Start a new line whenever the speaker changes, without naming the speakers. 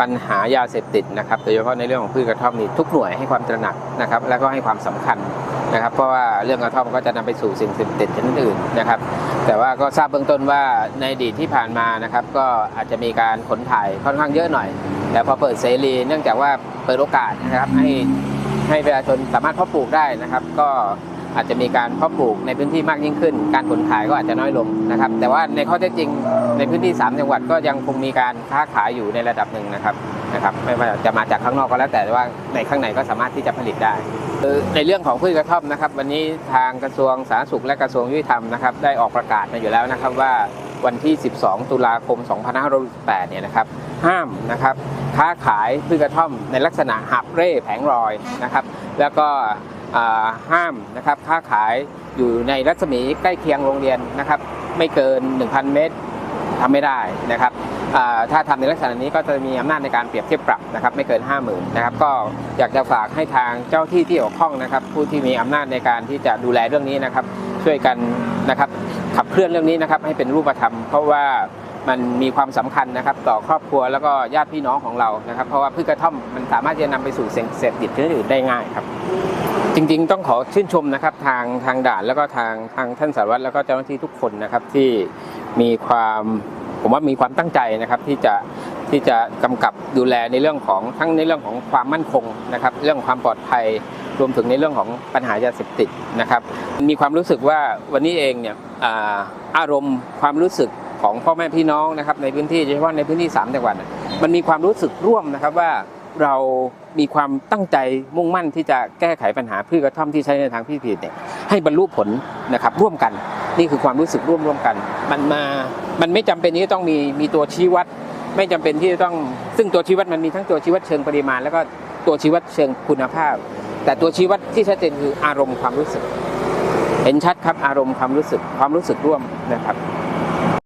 ปัญหายาเสพติดนะครับโดยเฉพาะในเรื่องของพืชกระท่อมนี่ทุกหน่วยให้ความตระหนักนะครับแล้วก็ให้ความสำคัญนะครับ เพราะว่าเรื่องกระท่อมก็จะนำไปสู่สิ่งเสพติดชนิดอื่นนะครับ แต่ว่าก็ทราบเบื้องต้นว่าในอดีตที่ผ่านมานะครับ ก็อาจจะมีการขนถ่ายค่อนข้างเยอะหน่อย แต่พอเปิดเสรี เนื่องจากว่าเปิดโอกาสนะครับให้ให้ประชาชนสามารถเพาะปลูกได้นะครับ ก็อาจจะมีการเพาะปลูกในพื้นที่มากยิ่งขึ้น การขนขายก็อาจจะน้อยลงนะครับ แต่ว่าในข้อเท็จจริง ในพื้นที่ 3 จังหวัดก็ยังคงมีการค้าขายอยู่ในระดับหนึ่งนะครับนะครับไม่ว่าจะมาจากข้างนอกก็แล้วแต่ว่าในข้างในก็สามารถที่จะผลิตได้คือในเรื่องของพืชกระท่อมนะครับ วันนี้ทางกระทรวงสาธารณสุขและกระทรวงยุติธรรมนะครับได้ออกประกาศมาอยู่แล้วนะครับว่าวันที่ 12 ตุลาคม 2568 เนี่ยนะครับ ห้ามนะครับค้าขายพืชกระท่อมในลักษณะหับเร่แผงลอยนะครับ แล้วก็ห้ามนะครับค้าขายอยู่ในรัศมีใกล้เคียงโรงเรียนนะครับ ไม่เกิน 1,000 เมตร ทำไม่ได้นะครับถ้าทำในลักษณะนี้ก็จะมีอำนาจในการเปรียบเทียบปรับนะครับไม่เกิน 50,000นะครับก็อยากจะฝากให้ทางเจ้าที่ที่เกี่ยวข้องนะครับ ผู้ที่มีอำนาจในการที่จะดูแลเรื่องนี้นะครับ ช่วยกันนะครับขับเคลื่อนเรื่องนี้นะครับให้เป็นรูปธรรม เพราะว่ามันมีความสำคัญนะครับต่อครอบครัวแล้วก็ญาติพี่น้องของเรานะครับ เพราะว่าพืชกระท่อมมันสามารถที่จะนำไปสู่เสพเสพติดชนิดอื่นได้ง่ายครับ จริงๆ ต้องขอชื่นชมนะครับทางทางด่านแล้วก็ทางทางท่านสารวัตรแล้วก็เจ้าหน้าที่ทุกคนนะครับที่ มีความผมว่ามีความตั้งใจนะครับที่จะที่จะกำกับดูแลในเรื่องของทั้งในเรื่องของความมั่นคงนะครับ เรื่องความปลอดภัยรวมถึงในเรื่องของปัญหายาเสพติดนะครับ มีความรู้สึกว่าวันนี้เองเนี่ยอาอารมณ์ความรู้สึกของพ่อแม่พี่น้องนะครับในพื้นที่โดยเฉพาะในพื้นที่ 3 จังหวัดมันมีความรู้สึกร่วมนะครับว่าเรามีความตั้งใจมุ่งมั่นที่จะแก้ไขปัญหาพืชกระท่อมที่ใช้ในทางที่ผิดเนี่ยให้บรรลุผลนะครับร่วมกัน นี่คือความรู้สึกร่วมร่วมกัน มันมา มันไม่จำเป็นที่จะต้องมีมีตัวชี้วัด ไม่จำเป็นที่จะต้อง ซึ่งตัวชี้วัดมันมีทั้งตัวชี้วัดเชิงปริมาณ แล้วก็ตัวชี้วัดเชิงคุณภาพ แต่ตัวชี้วัดที่ชัดเจนคืออารมณ์ความรู้สึก เห็นชัดครับอารมณ์ความรู้สึกความรู้สึกร่วมนะครับ